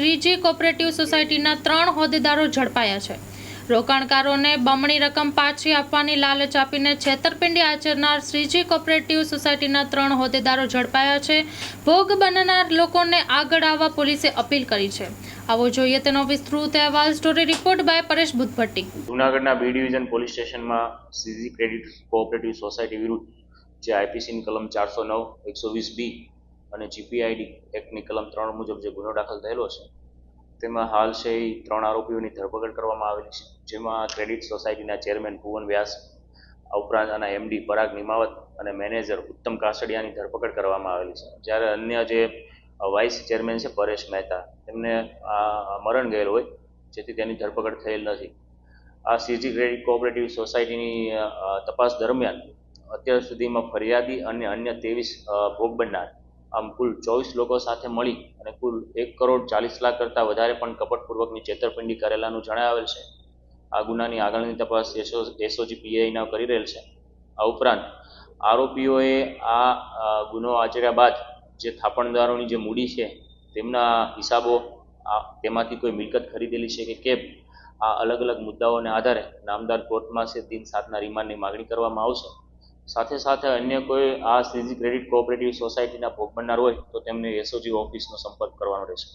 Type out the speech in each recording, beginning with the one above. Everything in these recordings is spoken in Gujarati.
શ્રીજી કોઓપરેટિવ સોસાયટીના ત્રણ હોદ્દેદારો ઝડપાયા છે. રોકાણકારોને બમણી રકમ પાછી આપવાની લાલચ આપીને છેતરપિંડી આચરનાર શ્રીજી કોઓપરેટિવ સોસાયટીના ત્રણ હોદ્દેદારો ઝડપાયા છે. ભોગ બનનાર લોકોને આગળ આવવા પોલીસે અપીલ કરી છે. આવો જોઈએ તેનો વિસ્તૃત અહેવાલ. Story report by Paresh Bhutbhatti જૂનાગઢના બી ડિવિઝન પોલીસ સ્ટેશનમાં શ્રીજી ક્રેડિટ કોઓપરેટિવ સોસાયટી વિરુદ્ધ જે આઈપીસીની કલમ ચારસો નવ, એકસો વીસ બી અને જીપીઆઈડી એક્ટની કલમ ત્રણ મુજબ જે ગુનો દાખલ થયેલો છે, તેમાં હાલ છે એ ત્રણ આરોપીઓની ધરપકડ કરવામાં આવેલી છે. જેમાં ક્રેડિટ સોસાયટીના ચેરમેન ભુવન વ્યાસ, આ ઉપરાંત આના એમડી પરાગ નિમાવત અને મેનેજર ઉત્તમ કાસડિયાની ધરપકડ કરવામાં આવેલી છે. જ્યારે અન્ય જે વાઇસ ચેરમેન છે પરેશ મહેતા, તેમને આ મરણ ગયેલ હોય, જેથી તેની ધરપકડ થયેલ નથી. આ સીજી ક્રેડિટ કોઓપરેટિવ સોસાયટીની તપાસ દરમિયાન અત્યાર સુધીમાં ફરિયાદી અને અન્ય ત્રેવીસ ભોગ બનનાર આમ કુલ ચોવીસ લોકો સાથે મળી અને કુલ એક કરોડ ચાલીસ લાખ કરતાં વધારે પણ કપટપૂર્વકની છેતરપિંડી કરેલાનું જણાવેલ છે. આ ગુનાની આગળની તપાસ એસો, એસઓજી પીઆઈના કરી રહેલ છે. આ ઉપરાંત આરોપીઓએ આ ગુનો આચર્યા બાદ જે થાપણદારોની જે મૂડી છે તેમના હિસાબો, આ, તેમાંથી કોઈ મિલકત ખરીદેલી છે કે કેમ, આ અલગ અલગ મુદ્દાઓને આધારે નામદાર કોર્ટમાં છે દિન સાતના રિમાન્ડની માગણી કરવામાં આવશે. સાથે સાથે અન્ય કોઈ આ સીજી ક્રેડિટ કોઓપરેટિવ સોસાયટીના ભોગ બનનાર હોય તો તેમને એસઓજી ઓફિસનો સંપર્ક કરવાનો રહેશે.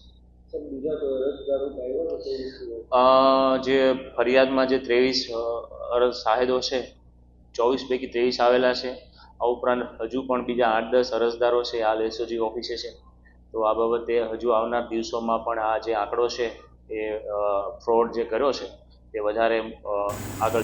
જે ફરિયાદમાં જે ત્રેવીસ અરજ સાહેદો છે ચોવીસ પૈકી ત્રેવીસ આવેલા છે આ ઉપરાંત હજુ પણ બીજા આઠ દસ અરજદારો છે હાલ એસઓજી ઓફિસે છે. તો આ બાબતે હજુ આવનાર દિવસોમાં પણ આ જે આંકડો છે એ ફ્રોડ જે કર્યો છે તે વધારે આગળ